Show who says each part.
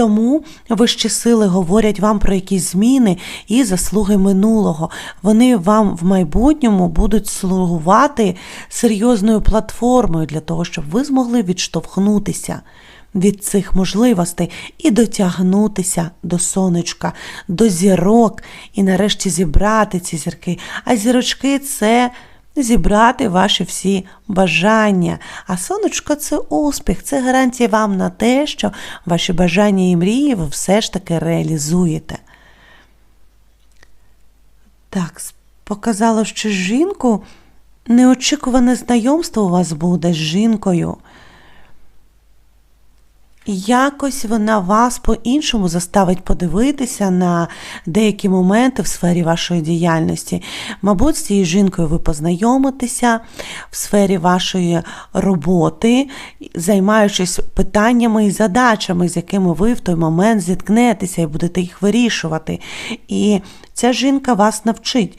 Speaker 1: Тому вищі сили говорять вам про якісь зміни і заслуги минулого. Вони вам в майбутньому будуть слугувати серйозною платформою для того, щоб ви змогли відштовхнутися від цих можливостей і дотягнутися до сонечка, до зірок, і нарешті зібрати ці зірки. А зірочки це зібрати ваші всі бажання. А сонечко це успіх, це гарантія вам на те, що ваші бажання і мрії ви все ж таки реалізуєте. Так, показало, що жінку неочікуване знайомство у вас буде з жінкою. Якось вона вас по-іншому заставить подивитися на деякі моменти в сфері вашої діяльності. Мабуть, з цією жінкою ви познайомитеся в сфері вашої роботи, займаючись питаннями і задачами, з якими ви в той момент зіткнетеся і будете їх вирішувати. І ця жінка вас навчить.